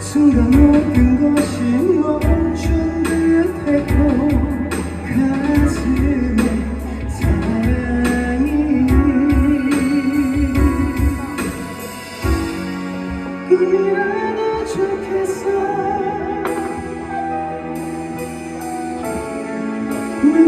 순간 모든 것이 멈춘 듯했고 가슴에 사랑이 꿈이라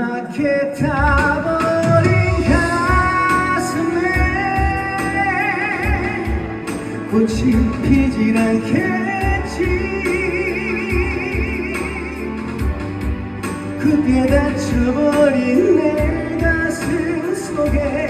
까맣게 타버린 가슴에 꽃이 피질 않겠지 그게 닫혀버린 내 가슴 속에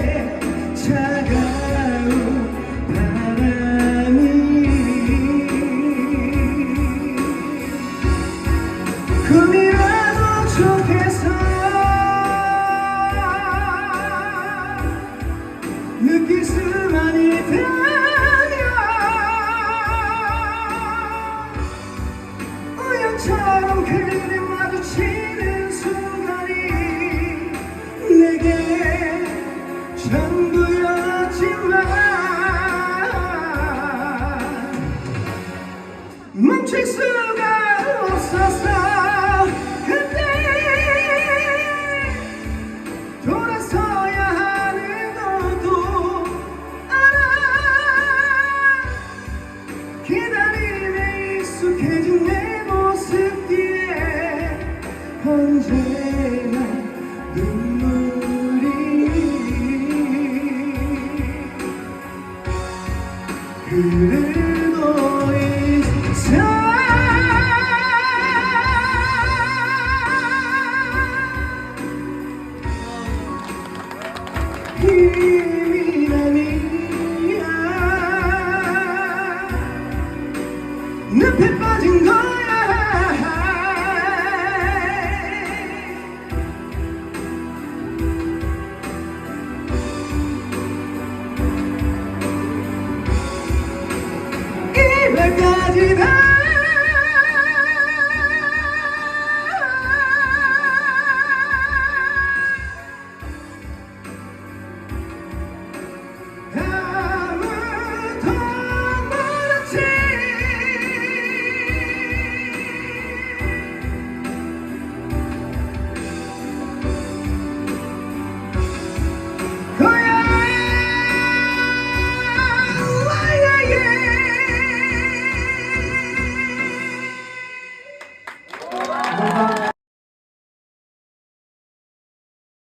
멈출 수가 없었어 그때 돌아서야 하는 것도 알아. 기다림에 익숙해 늪에 빠진 거야. 이별까지